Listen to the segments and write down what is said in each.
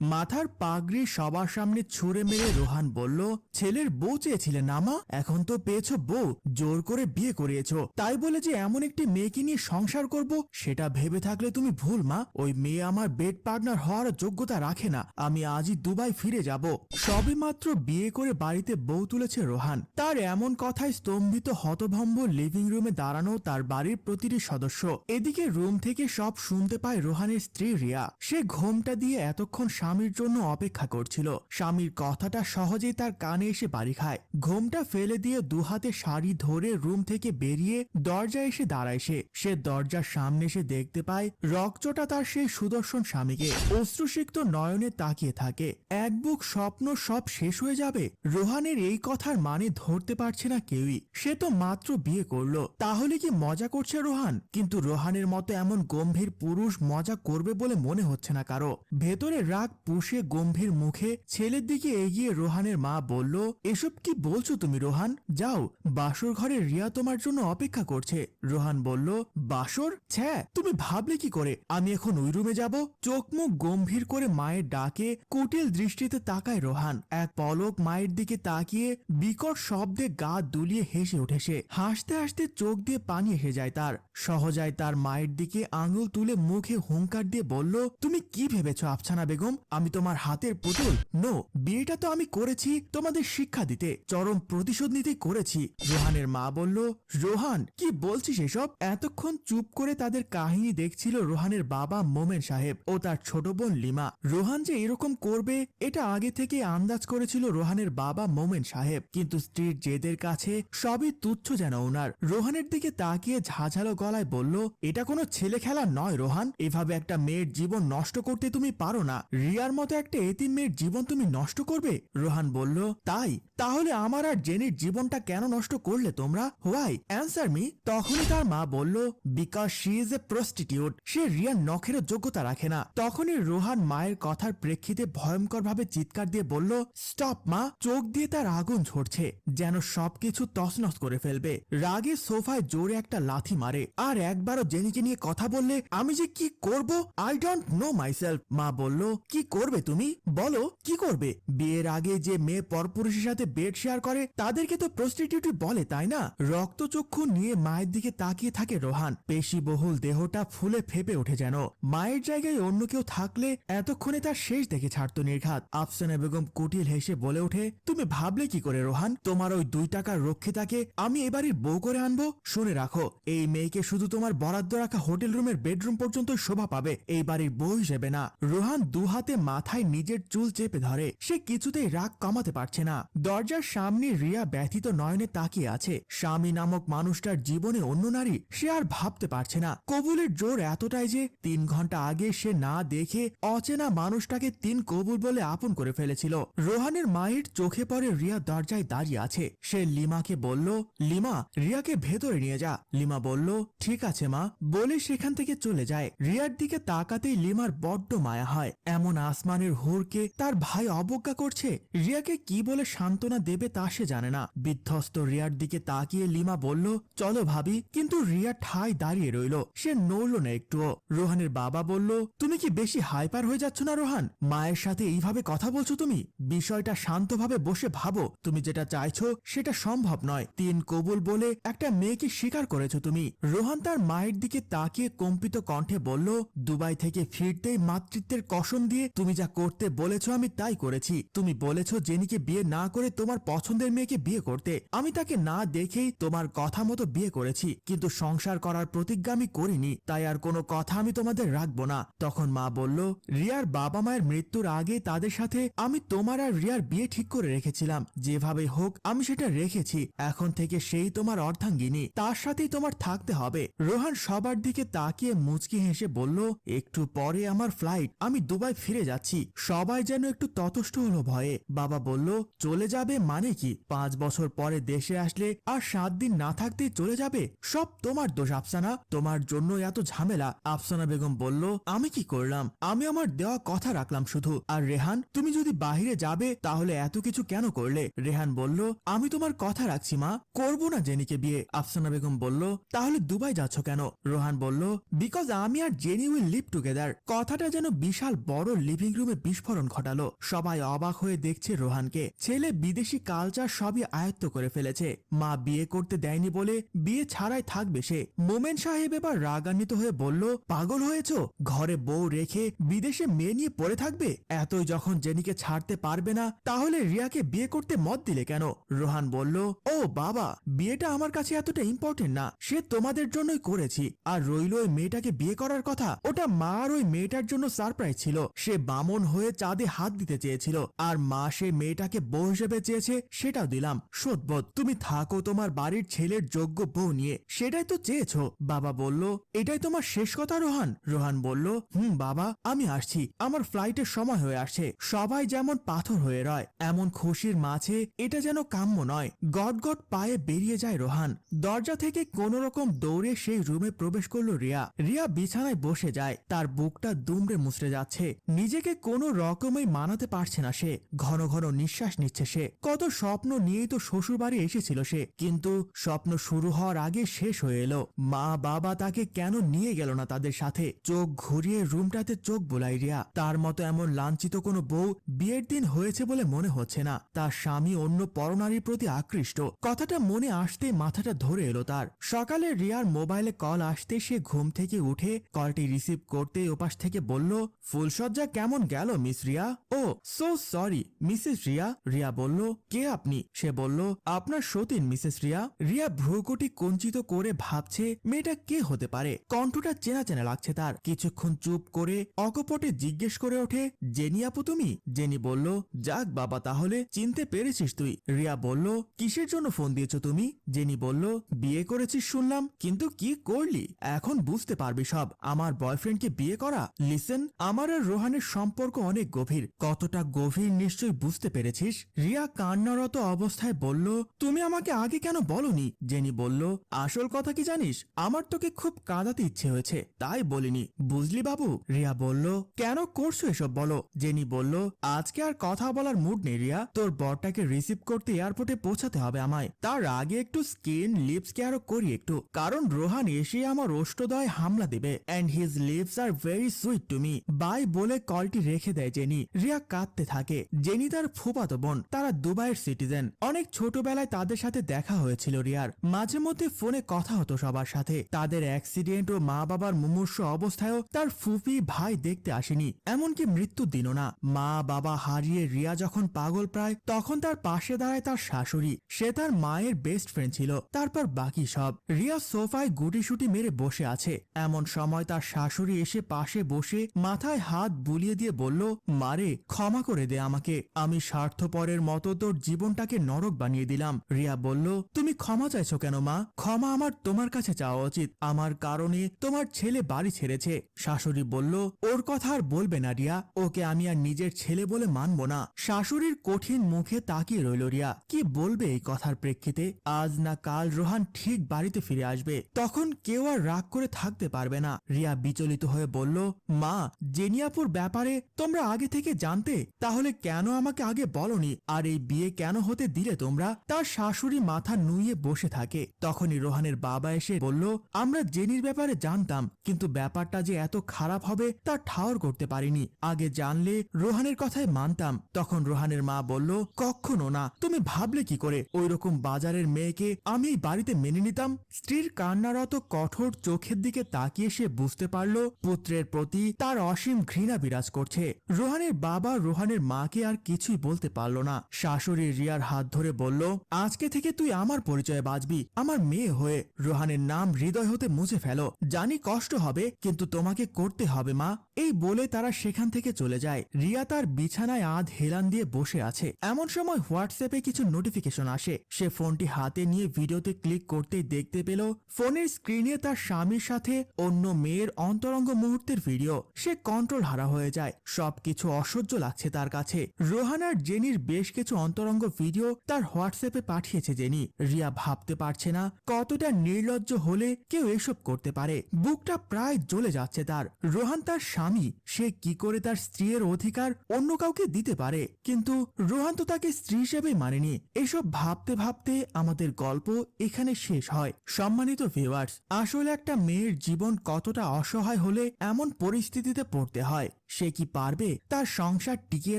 মাথার পাগড়ি সবার সামনে ছুঁড়ে মেরে রোহান বলল, ছেলের বউ চেয়েছিলে না মা এখন তো পেয়েছ বউ, জোর করে বিয়ে করিয়েছো। তাই বলে যে এমন একটি মেয়েকে নিয়ে সংসার করব, সেটা ভেবে থাকলে তুমি ভুল, মা। ওই মেয়ে আমার বেড পার্টনার হওয়ার যোগ্যতা রাখে না। আমি আজই দুবাই ফিরে যাব। সবে মাত্র বিয়ে করে বাড়িতে বউ তুলেছে রোহান। তার এমন কথায় স্তম্ভিত হতভম্ব লিভিং রুমে দাঁড়ানো তার বাড়ির প্রতিটি সদস্য। এদিকে রুম থেকে সব শুনতে পায় রোহানের স্ত্রী রিয়া। সে ঘোমটা দিয়ে এতক্ষণ স্বামীর জন্য অপেক্ষা করছিল। স্বামীর কথাটা সহজেই তার কানে এসে বাড়ি খায়। ঘোমটা ফেলে দিয়ে দুহাতে শাড়ি ধরে রুম থেকে বেরিয়ে দরজায় এসে দাঁড়ায় সে। সে দরজার সামনে এসে দেখতে পায় রকচটা তার সেই সুদর্শন স্বামীকে। অশ্রুসিক্ত নয়নে তাকিয়ে থাকে। এক বুক স্বপ্ন সব শেষ হয়ে যাবে? রোহানের এই কথার মানে ধরতে পারছে না কেউই। সে তো মাত্র বিয়ে করল। তাহলে কি মজা করছে রোহান? কিন্তু রোহানের মতো এমন গম্ভীর পুরুষ মজা করবে বলে মনে হচ্ছে না কারও। ভেতরে রাগ পুষে গম্ভীর মুখে ছেলের দিকে এগিয়ে রোহানের মা বলল, এসব কি বলছো তুমি রোহান? যাও, বাসর ঘরে রিয়া তোমার জন্য অপেক্ষা করছে। রোহান বলল, বাসর? ছ্যা, তুমি ভাবলে কি করে? আমি এখন ওই রুমে যাব। চোখ মুখ গম্ভীর করে মায়ের ডাকে কুটিল দৃষ্টিতে তাকায় রোহান। এক পলক মায়ের দিকে তাকিয়ে বিকট শব্দে গা দুলিয়ে হেসে ওঠে সে। হাসতে হাসতে চোখ দিয়ে পানি এসে যায় তার। সহজায় তার মায়ের দিকে আঙুল তুলে মুখে হুঙ্কার দিয়ে বলল, তুমি কি ভেবেছ আফছানা বেগম? আমি তোমার হাতের পুতুল। নো, বিয়েটা তো আমি করেছি তোমাদের শিক্ষা দিতে। চরম প্রতিশোধ নিতে করেছি। রোহানের মা বলল, রোহান, কি বলছিস এসব? এতক্ষণ চুপ করে তাদের কাহিনী দেখছিল রোহানের বাবা মোমেন সাহেব ও তার ছোট বোন লিমা। রোহান যে এরকম করবে, এটা আগে থেকে আন্দাজ করেছিল রোহানের বাবা মোমেন সাহেব। কিন্তু স্ত্রীর জেদের কাছে সবই তুচ্ছ যেন ওনার। রোহানের দিকে তাকিয়ে ঝাঝালো গলায় বলল, এটা কোনো ছেলে খেলা নয় রোহান। এভাবে একটা মেয়ের জীবন নষ্ট করতে তুমি পারো না। রিয়ার মতো একটা এতিম মেয়ের জীবন তুমি নষ্ট করবে? রোহান বলল, তাই? তাহলে আমার আর জেনির জীবনটা কেন নষ্ট করলে তোমরা? Why, answer me. তখনই তার মা বলল, because she is a prostitute, সে রিয়ার নখেরও যোগ্যতা রাখে না। তখনই রোহান মায়ের কথার প্রেক্ষিতে ভয়ঙ্কর ভাবে চিৎকার দিয়ে বলল, স্টপ মা, চোখ দিয়ে তার আগুন ঝরছে, যেন সবকিছু তছনছ করে ফেলবে। রাগে সোফায় জোরে একটা লাথি মারে, আর একবারও জেনিকে নিয়ে কথা বললে, আমি যে কি করব? আই ডোন্ট নো মাইসেলফ মা বলল, কি করবে তুমি? বলো, কি করবে? বিয়ের আগে যে মেয়ে পরপুরুষের সাথে বেড শেয়ার করে, তাদেরকে তো প্রস্টিটিউটি বলে, তাই না? রক্তচক্ষু নিয়ে মায়ের দিকে তাকিয়ে থাকে রোহান। পেশি বহুল দেহটা ফুলে ফেপে ওঠে যেন। মায়ের জায়গায় অন্য কেউ থাকলে এতক্ষণে তার শেষ দেখে ছাড়তো নির্ঘাত। আফসানা বেগম কুটিল হেসে বলে ওঠে, তুমি ভাবলে কি করে রোহান? তোমার ওই দুই টাকার রক্ষিতাকে আমি এবারই বউ করে আনব? শুনে রাখো, এই মেয়েকে শুধু তোমার বরাদ্দ রাখা হোটেল রুমের বেডরুম পর্যন্ত শোভা পাবে। এই বাড়ির বউ হিসেবে না। রোহান দুহাতে মাথায় নিজের চুল চেপে ধরে। সে কিছুতেই রাগ কমাতে পারছে না। দরজার সামনে রিয়া ব্যথিত নয়নে তাকিয়ে আছে। স্বামী নামক মানুষটার জীবনে অন্য নারী সে আর ভাবতে পারছে না। কবুলের জোর এতটাই যে তিন ঘণ্টা আগে সে না দেখে অচেনা মানুষটাকে তিন কবুল বলে আপন করে ফেলেছিল। রোহানের মায়ের চোখে পড়ে রিয়া দরজায় দাঁড়িয়ে আছে। সে লিমাকে বলল, লিমা, রিয়াকে ভেতরে নিয়ে যা। লিমা বলল, ঠিক আছে মা। বলে সেখান থেকে চলে যায়। রিয়ার দিকে তাকাতেই লিমার বড্ড মায়া হয়। এমন আসমানের হোরকে তার ভাই অবজ্ঞা করছে। রিয়াকে কি বলে সান্ত্বনা দেবে তা সে জানে না। বিধ্বস্ত রিয়ার দিকে তাকিয়ে লিমা বলল, চলো ভাবি। কিন্তু রিয়া ঠাই দাঁড়িয়ে রইল। সে নড়ল না একটুও। রোহানের বাবা বলল, তুমি কি বেশি হাইপার হয়ে যাচ্ছ না রোহান? মায়ের সাথে এইভাবে কথা বলছো তুমি? বিষয়টা শান্তভাবে বসে ভাবো। তুমি যেটা চাইছো সেটা সম্ভব নয়। তিন কবুল বলে একটা মেয়েকে স্বীকার করেছ তুমি। রোহান তার মায়ের দিকে তাকিয়ে কম্পিত কণ্ঠে বলল, দুবাই থেকে ফিরতেই মাতৃত্বের কসম দিয়ে তুমি যা করতে বলেছ, আমি তাই করেছি। তুমি বলেছ জেনিকে বিয়ে না করে তোমার পছন্দের মেয়েকে বিয়ে করতে। আমি তাকে না দেখেই তোমার কথা মতো বিয়ে করেছি, কিন্তু সংসার করার প্রতিজ্ঞা আমি করিনি। তাই আর কোনো কথা আমি তোমাদের রাখব না। তখন মা বলল, রিয়ার বাবা মায়ের মৃত্যুর আগে তাদের সাথে আমি তোমার আর রিয়ার বিয়ে ঠিক করে রেখেছিলাম। যেভাবে হোক, আমি সেটা রেখেছি। এখন থেকে সেই তোমার অর্ধাঙ্গিনী। তার সাথেই তোমার থাকতে হবে। রোহান সবার দিকে তাকিয়ে মুচকি হেসে বলল, একটু পরে আমার ফ্লাইট আমি দুবাই ফিরে যাচ্ছি। সবাই যেন একটু ততষ্ট হলো ভয়ে। বাবা বলল, চলে যাবে মানে কি? পাঁচ বছর পরে দেশে আসলে আর সাত দিন না থাকতেই চলে যাবে? সব তোমার দোষ, আফসানা। তোমার জন্য এত ঝামেলা। আফসানা বেগম বলল, আমি কি করলাম? আমি আমার দেওয়া কথা রাখলাম শুধু। আর রেহান, তুমি যদি বাহিরে যাবে, তাহলে এত কিছু কেন করলে? রেহান বলল, আমি তোমার কথা রাখছি, মা। করব না জেনিকে বিয়ে। আফসানা বেগম বলল, তাহলে দুবাই যাচ্ছ কেন? রোহান বলল, বিকজ আমি আর জেনি উইল লিভ টুগেদার। কথাটা যেন বিশাল বড় লিভিং রুমে বিস্ফোরণ ঘটালো। সবাই অবাক হয়ে দেখছে রোহানকে। ছেলে বিদেশি কালচার সবই আয়ত্ত করে ফেলেছে। মা বিয়ে করতে দেয়নি বলে বিয়ে ছাড়াই থাকবে সে। মোমেন সাহেব এবার রাগান্বিত হয়ে বলল, পাগল হয়েছ? ঘরে বউ রেখে বিদেশে মেয়ে নিয়ে পড়ে থাকবে? এতই যখন জেনিকে ছাড়তে পারবে না, তাহলে রিয়াকে বিয়ে করতে মত দিলে কেন? রোহান বলল, ও বাবা, বিয়েটা আমার কাছে এতটা ইম্পর্টেন্ট না। সে তোমাদের জন্যই করেছি। আর রইল ওই মেয়েটাকে বিয়ে করার কথা, ওটা মা আর ওই মেয়েটার জন্য সারপ্রাইজ ছিল। সে বামন হয়ে চাঁদে হাত দিতে চেয়েছিল, আর মা সে মেয়েটাকে বউ হিসেবে চেয়েছে সেটাও দিলাম। সদবোধ তুমি থাকো তোমার বাড়ির ছেলের যোগ্য বউ নিয়ে। সেটাই তো চেয়েছো। বাবা বলল, এটাই তোমার শেষ কথা, রোহান? রোহান বলল, হুম বাবা, আমি আসছি। আমার ফ্লাইটের সময় হয়ে আসছে। সবাই যেমন পাথর হয়ে রয়, এমন খুশির মাঝে এটা যেন কাম্য নয়। গট গট পায়ে বেরিয়ে যায় রোহান। দরজা থেকে কোন রকম দৌড়ে সেই রুমে প্রবেশ করল রিয়া। রিয়া বিছানায় বসে যায়। তার বুকটা দুমড়ে মুচড়ে যাচ্ছে। নিজেকে কোনো রকমই মানাতে পারছে না সে। ঘন ঘন নিঃশ্বাস নিচ্ছে সে। কত স্বপ্ন নিয়েই তো শ্বশুর বাড়ি এসেছিল সে। কিন্তু স্বপ্ন শুরু হওয়ার আগে শেষ হয়ে এলো। মা বাবা তাকে কেন নিয়ে গেল না তাদের সাথে? চোখ ঘুরিয়ে রুমটাতে চোখ বোলাই রিয়া। তার মতো এমন লাঞ্ছিত কোনো বউ বিয়ের দিন হয়েছে বলে মনে হচ্ছে না। তার স্বামী অন্য পরনারীর প্রতি আকৃষ্ট। কথাটা মনে আসতে মাথাটা ধরে এলো তার। সকালে রিয়ার মোবাইলে কল আসতে সে ঘুম থেকে উঠে কলটি রিসিভ করতে ওপাশ থেকে বলল ফুলসজ্জা কেমন গেল, মিস রিয়া? ও so sorry Mrs Riya. Riya বলল, কে আপনি? সে বলল, আপনার সতীন, মিসেস রিয়া। রিয়া ভ্রুকুটি কঞ্চিত করে ভাবছে, মেয়েটা কে হতে পারে? কণ্ঠটা চেনা চেনা লাগছে তার। কিছুক্ষণ চুপ করে অকপটে জিজ্ঞেস করে ওঠে, জেনি আপু তুমি? জেনি বলল, যাক বাবা, তাহলে চিনতে পেরেছিস তুই। রিয়া বলল, কিসের জন্য ফোন দিয়েছ তুমি? জেনি বলল, বিয়ে করেছিস শুনলাম, কিন্তু কি করলি? এখন বুঝতে পারবি সব। আমার বয়ফ্রেন্ডকে বিয়ে করা? লিসেন আমার আর রোহানের সম্পর্ক অনেক গভীর। কতটা গভীর নিশ্চয় বুঝতে পেরেছিস? রিয়া কান্নারত অবস্থায় বলল, তুমি আমাকে আগে কেন বলনি? জেনি বলল, আসল কথা কি জানিস? আমার তোকে খুব কাঁদাতে ইচ্ছে হয়েছে, তাই বলিনি। বুঝলি বাবু? রিয়া বলল, কেন করছ এসব বলো? জেনি বলল, আজকে আর কথা বলার মুড নেই রিয়া। তোর বরটাকে রিসিভ করতে এয়ারপোর্টে পৌঁছাতে হবে আমায়। তার আগে একটু স্কিন, লিপস কেয়ারও করি একটু। কারণ রোহান এসে আমার ওষ্ঠদয় হামলা দেবে। And his lips are very sweet to me. Bye বলে কলটি রেখে দেয় জেনি। রিয়া কাঁদতে থাকে। জেনি তার ফুপাতো বোন, তারা দুবাইয়ের সিটিজেন। অনেক ছোটবেলায় তাদের সাথে দেখা হয়েছিল রিয়ার। মাঝে মধ্যে ফোনে কথা হতো সবার সাথে। তাদের অ্যাক্সিডেন্ট ও মা বাবার মুমূর্ষ অবস্থায়ও তার ফুফি ভাই দেখতে আসেনি। এমনকি মৃত্যুর দিনও না। মা বাবা হারিয়ে রিয়া যখন পাগল প্রায়, তখন তার পাশে দাঁড়ায় তার শাশুড়ি। সে তার মায়ের বেস্ট ফ্রেন্ড ছিল। তারপর বাকি সব। রিয়া সোফায় গুটিসুটি মেরে বসে আছে। এমন সময় তার শাশুড়ি এসে পাশে বসে মাথায় হাত বুলিয়ে দিয়ে বলল, মারে, ক্ষমা করে দে আমাকে। আমি স্বার্থপরের মতো তোর জীবনটাকে নরক বানিয়ে দিলাম। রিয়া বলল, তুমি ক্ষমা চাইছো কেন, মা? ক্ষমা আমার তোমার কাছে চাওয়া উচিত। আমার কারণে তোমার ছেলে বাড়ি ছেড়েছে। শাশুড়ি বলল, ওর কথা আর বলবে না, রিয়া। ওকে আমি আর নিজের ছেলে বলে মানব না। শাশুড়ির কঠিন মুখে তাকিয়ে রইল রিয়া। কি বলবে এই কথার প্রেক্ষিতে? আজ না কাল রোহান ঠিক বাড়িতে ফিরে আসবে। তখন কেউ আর রাগ করে থাকতে পারবে না। রিয়া বিচলিত হয়ে বলল, মা, জেনিয়াপুর ব্যাপারে তোমরা আগে থেকে জানতে? তাহলে কেন আমাকে আগে বলনি? আর এই বিয়ে কেন হতে দিলে তোমরা? তার শাশুড়ি মাথা নুইয়ে বসে থাকে। তখনই রোহানের বাবা এসে বলল, আমরা জেনির ব্যাপারে জানতাম, কিন্তু ব্যাপারটা যে এত খারাপ হবে, তা ঠাওর করতে পারিনি। আগে জানলে রোহানের কথায় মানতাম। তখন রোহানের মা বলল, কখনো না। তুমি ভাবলে কি করে? ওই রকম বাজারের মেয়েকে আমি এই বাড়িতে মেনে নিতাম? স্ত্রীর কান্নারত কঠোর চোখের দিকে তাকিয়ে সে বুঝতে পারল, পুত্রের প্রতি তার অসীম ঘৃণা বিরাজ করছে। রোহানের বাবা রোহানের মাকে আর কিছুই বলতে পারল না। শাশুড়ি রিয়ার হাত ধরে বলল, আজকে থেকে তুই আমার পরিচয়ে বাঁচবি, আমার মেয়ে হয়ে। রোহানের নাম হৃদয় হতে মুছে ফেলো। জানি কষ্ট হবে, কিন্তু তোমাকে করতে হবে মা। এই বলে তারা সেখান থেকে চলে যায়। রিয়া তার বিছানায় আধ হেলান দিয়ে বসে আছে। এমন সময় হোয়াটসঅ্যাপে কিছু নোটিফিকেশন আসে। সে ফোনটি হাতে নিয়ে ভিডিওতে ক্লিক করতেই দেখতে পেল, ফোনের স্ক্রিনে তার স্বামীর সাথে অন্য মেয়ের অন্তরঙ্গ মুহূর্তের ভিডিও। সে কন্ট্রোল হারা হয়ে যায়। সবকিছু অসহ্য লাগছে তার কাছে। রোহানার জেনির বেশ কিছু অন্তরঙ্গ ভিডিও তার হোয়াটসঅ্যাপে পাঠিয়েছে জেনি। রিয়া ভাবতে পারছে না কতটা নির্লজ্জ হলে কেউ এসব করতে পারে। বুকটা প্রায় জ্বলে যাচ্ছে তার। রোহান তার স্বামী, সে কি করে তার স্ত্রীর অধিকার অন্য কাউকে দিতে পারে? কিন্তু রোহান তো তাকে স্ত্রী হিসেবে মানেনি। এসব ভাবতে ভাবতে আমাদের গল্প এখানে শেষ হয়। সম্মানিত ভিউয়ার্স আসলে একটা মেয়ের জীবন কতটা অসহায় হলে এমন পরিস্থিতিতে পড়তে হয়? সে কি পারবে? তার সংসার টিকিয়ে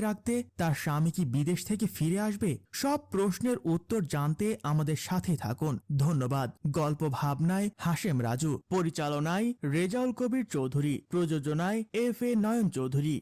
রাখতে, তার স্বামী কি বিদেশ থেকে ফিরে আসবে? সব প্রশ্নের উত্তর জানতে আমাদের সাথে থাকুন। ধন্যবাদ। গল্প ভাবনায় হাসেম রাজু। পরিচালনায় রেজাউল কবির চৌধুরী। প্রযোজনায় এফ এ নয়ন চৌধুরী।